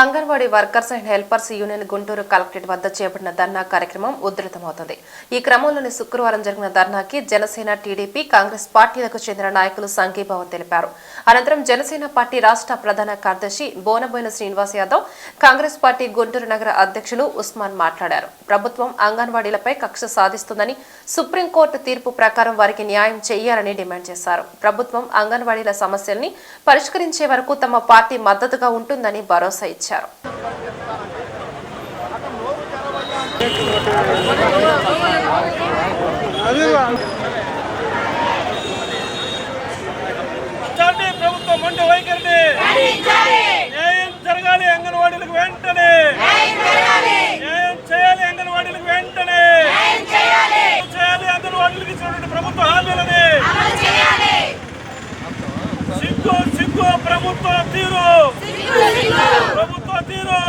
Anganwadi workers and helpers union Guntur collectorate వద్ద చేపట్టిన ధర్నా కార్యక్రమం ఉధృతమవుతుంది. ఈ క్రమంలోని శుక్రవారం జరిగిన ధర్నాకి జనసేన టీడీపీ కాంగ్రెస్ పార్టీలకు చెందిన నాయకులు సంఘీభావం తెలిపారు. అనంతరం జనసేన పార్టీ రాష్ట్ర ప్రధాన కార్యదర్శి బోనబోయిన శ్రీనివాస్ యాదవ్ కాంగ్రెస్ పార్టీ గుంటూరు నగర అధ్యక్షులు ఉస్మాన్ మాట్లాడారు. ప్రభుత్వం అంగన్వాడీలపై కక్ష సాధిస్తుందని సుప్రీంకోర్టు తీర్పు ప్రకారం వారికి న్యాయం చేయాలని డిమాండ్ చేశారు. ప్రభుత్వం అంగన్వాడీల సమస్యల్ని పరిష్కరించే వరకు తమ పార్టీ మద్దతుగా ఉంటుందని భరోసా ఇచ్చారు చాటి ప్రభుత్వం మొండి వైఖరిని న్యాయం జరగాలి అంగన్వాడీలకు వెంటనే న్యాయం చేయాలి అంగన్వాడీలకు వెంటనే చేయాలి అంగన్వాడీలకు ఇచ్చినటువంటి ప్రభుత్వ హామీలని సిగ్గు సిగ్గు ప్రభుత్వ తీరు ప్రభుత్వ తీరు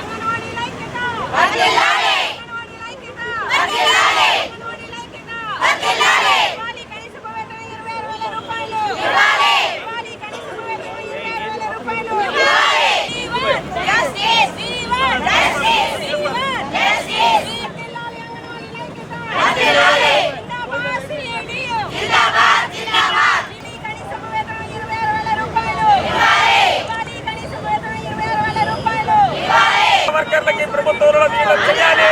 అంగన్వాడీ లైక్యత వర్ధిల్లాలి అంగన్వాడీ లైక్యత వర్ధిల్లాలి అంగన్వాడీ లైక్యత వర్ధిల్లాలి ఇవ్వాలి కనీస వేతనం 22000 రూపాయలు ఇవ్వాలి ఇవ్వాలి కనీస వేతనం 22000 రూపాయలు ఇవ్వాలి Jeevan justice Jeevan justice Jeevan justice వర్ధిల్లాలి అంగన్వాడీ లైక్యత వర్ధిల్లాలి జిందాబాద్ సిఐడియు జిందాబాద్ జిందాబాద్ ఇవ్వాలి కనీస వేతనం 22000 రూపాయలు ఇవ్వాలి ఇవ్వాలి కనీస వేతనం 22000 రూపాయలు ఇవ్వాలి వర్కర్లకి ప్రభుత్వంలో వీళ్ళు చేయాలి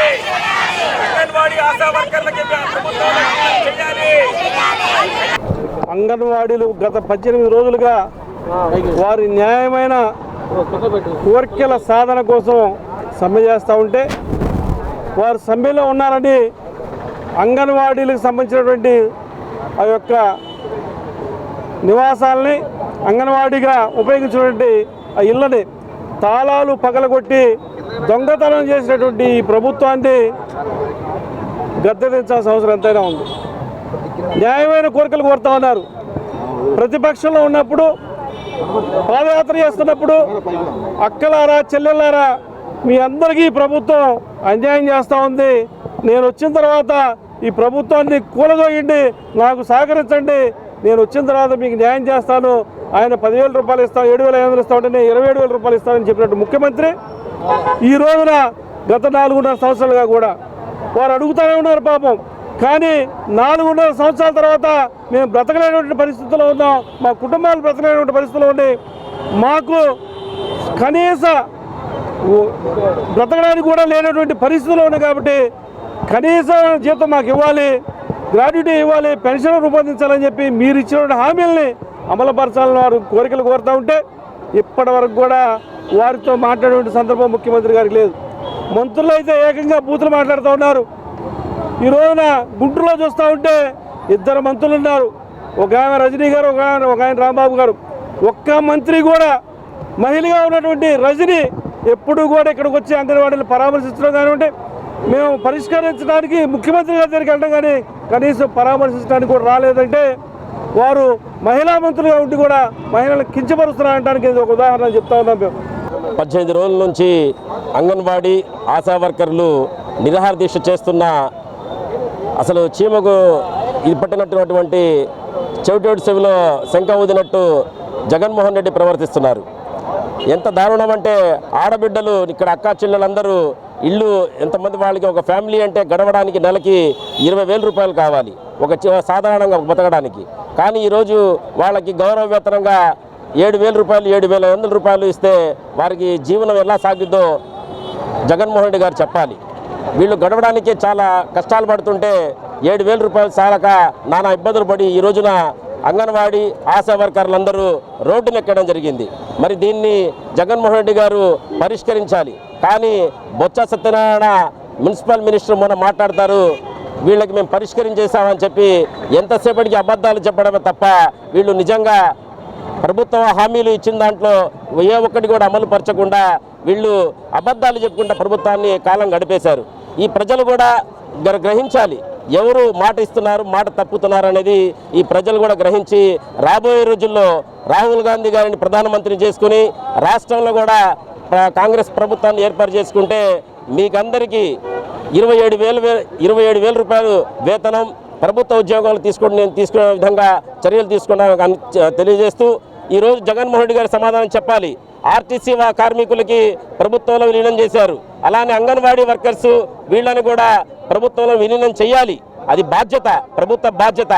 అంగన్వాడీ ఆశా వర్కర్లకి ప్రభుత్వంలో వీళ్ళు చేయాలి అంగన్వాడీలు గత పద్దెనిమిది రోజులుగా వారి న్యాయమైన కోరికల సాధన కోసం సమ్మె చేస్తూ ఉంటే వారు సమ్మెలో ఉన్నారని అంగన్వాడీలకు సంబంధించినటువంటి ఆ యొక్క నివాసాలని అంగన్వాడీగా ఉపయోగించినటువంటి ఆ ఇళ్ళని తాళాలు పగలగొట్టి దొంగతనం చేసినటువంటి ఈ ప్రభుత్వాన్ని గద్దెదించాల్సిన అవసరం ఎంతైనా ఉంది. న్యాయమైన కోరికలు కోరుతా ఉన్నారు. ప్రతిపక్షంలో ఉన్నప్పుడు పాదయాత్ర చేస్తున్నప్పుడు అక్కలారా చెల్లెళ్ళారా మీ అందరికీ ప్రభుత్వం అన్యాయం చేస్తూ ఉంది. నేను వచ్చిన తర్వాత ఈ ప్రభుత్వాన్ని కూలదోయండి నాకు సహకరించండి. నేను వచ్చిన తర్వాత మీకు న్యాయం చేస్తాను. ఆయన పదివేల రూపాయలు ఇస్తాను ఏడు వేల ఐదు వందలు ఇస్తామంటే నేను ఇరవై ఏడు వేల రూపాయలు ఇస్తానని చెప్పినట్టు ముఖ్యమంత్రి ఈ రోజున గత నాలుగున్నర సంవత్సరాలుగా కూడా వారు అడుగుతూనే ఉన్నారు పాపం. కానీ నాలుగున్నర సంవత్సరాల తర్వాత మేము బ్రతకలేనటువంటి పరిస్థితుల్లో ఉన్నాం. మా కుటుంబాలు బ్రతకలేనటువంటి పరిస్థితుల్లో ఉండి మాకు కనీస బ్రతకడానికి కూడా లేనటువంటి పరిస్థితులు ఉన్నాయి కాబట్టి కనీస జీతం మాకు ఇవ్వాలి గ్రాడ్యుటీ ఇవ్వాలి పెన్షన్ రూపొందించాలని చెప్పి మీరు ఇచ్చినటువంటి హామీల్ని అమలుపరచాలని వారు కోరికలు కోరుతూ ఉంటే ఇప్పటి వరకు కూడా వారితో మాట్లాడే సందర్భం ముఖ్యమంత్రి గారికి లేదు. మంత్రులు అయితే ఏకంగా బూతులు మాట్లాడుతూ ఉన్నారు. ఈ రోజున గుంటూరులో చూస్తూ ఉంటే ఇద్దరు మంత్రులు ఉన్నారు. ఒక ఆమె రజనీ గారు ఒక ఆయన ఒక ఆయన రాంబాబు గారు. ఒక్క మంత్రి కూడా మహిళగా ఉన్నటువంటి రజని ఎప్పుడు కూడా ఇక్కడికి వచ్చి అంగన్వాడీలు పరామర్శించడం కానివ్వండి మేము పరిష్కరించడానికి ముఖ్యమంత్రి గారి దగ్గరికి వెళ్ళడం కానీ కనీసం పరామర్శించడానికి కూడా రాలేదంటే వారు మహిళా మంత్రులుగా ఉండి కూడా మహిళలు కించపరుస్తున్నారంటానికి ఇది ఒక ఉదాహరణ చెప్తా ఉన్నాం మేము. పద్దెనిమిది రోజుల నుంచి అంగన్వాడీ ఆశా వర్కర్లు నిరాహార దీక్ష చేస్తున్న అసలు చీమకు ఇది పట్టినటువంటి చెవిటోటి చెవిలో శంఖ ఊదినట్టు జగన్మోహన్ రెడ్డి ప్రవర్తిస్తున్నారు. ఎంత దారుణం అంటే ఆడబిడ్డలు ఇక్కడ అక్కా చెల్లెలందరూ ఇల్లు ఎంతమంది వాళ్ళకి ఒక ఫ్యామిలీ అంటే గడవడానికి నెలకి ఇరవై వేల రూపాయలు కావాలి ఒక సాధారణంగా బతకడానికి. కానీ ఈరోజు వాళ్ళకి గౌరవ వేతనంగా ఏడు వేల రూపాయలు ఏడు వేల వందల రూపాయలు ఇస్తే వారికి జీవనం ఎలా సాగిద్దో జగన్మోహన్ రెడ్డి గారు చెప్పాలి. వీళ్ళు గడవడానికి చాలా కష్టాలు పడుతుంటే ఏడు వేల రూపాయలు చాలక నానా ఇబ్బందులు పడి ఈ రోజున అంగన్వాడీ ఆశా వర్కర్లందరూ రోడ్డు నెక్కడం జరిగింది. మరి దీన్ని జగన్మోహన్ రెడ్డి గారు పరిష్కరించాలి. కానీ బొత్స సత్యనారాయణ మున్సిపల్ మినిస్టర్ మొన్న మాట్లాడతారు వీళ్ళకి మేము పరిష్కరించేసామని చెప్పి ఎంతసేపటికి అబద్ధాలు చెప్పడమే తప్ప వీళ్ళు నిజంగా ప్రభుత్వం హామీలు ఇచ్చిన దాంట్లో ఏ ఒక్కటి కూడా అమలు పరచకుండా వీళ్ళు అబద్ధాలు చెప్పుకుంటా ప్రభుత్వాన్ని కాలం గడిపేశారు. ఈ ప్రజలు కూడా గ్రహించాలి. ఎవరు మాట ఇస్తున్నారు మాట తప్పుతున్నారు అనేది ఈ ప్రజలు కూడా గ్రహించి రాబోయే రోజుల్లో రాహుల్ గాంధీ గారిని ప్రధానమంత్రిని చేసుకుని రాష్ట్రంలో కూడా కాంగ్రెస్ ప్రభుత్వాన్ని ఏర్పాటు చేసుకుంటే మీకందరికీ ఇరవై ఏడు వేలు వే- ఇరవై ఏడు వేల రూపాయలు వేతనం ప్రభుత్వ ఉద్యోగాలు తీసుకుని నేను తీసుకునే విధంగా చర్యలు తీసుకున్నా తెలియజేస్తూ ఈరోజు జగన్మోహన్ రెడ్డి గారు సమాధానం చెప్పాలి. ఆర్టీసీ కార్మికులకి ప్రభుత్వంలో విలీనం చేశారు. అలానే అంగన్వాడీ వర్కర్స్ వీళ్ళని కూడా ప్రభుత్వంలో విలీనం చేయాలి. అది బాధ్యత ప్రభుత్వ బాధ్యత.